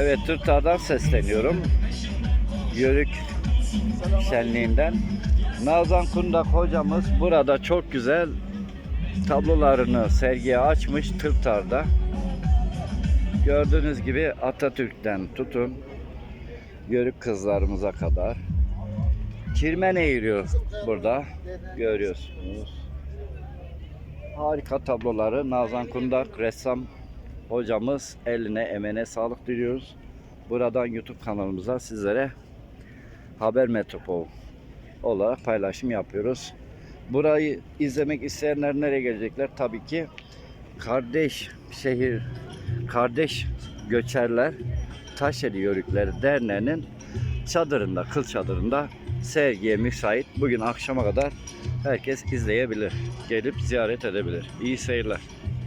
Evet, Tırtağ'dan sesleniyorum. Yörük şenliğinden. Nazan Kundak hocamız burada çok güzel tablolarını sergiye açmış Tırtağ'da. Gördüğünüz gibi Atatürk'ten tutun Yörük kızlarımıza kadar. Kirmen eğiriyor burada. Görüyorsunuz. Harika tabloları Nazan Kundak ressam hocamız eline emene sağlık diliyoruz. Buradan YouTube kanalımıza sizlere Haber Metropol olarak paylaşım yapıyoruz. Burayı izlemek isteyenler nereye gelecekler? Tabii ki kardeş şehir, kardeş göçerler Taşeli Yörükleri Derneği'nin çadırında, kıl çadırında sergiye müsait. Bugün akşama kadar herkes izleyebilir. Gelip ziyaret edebilir. İyi seyirler.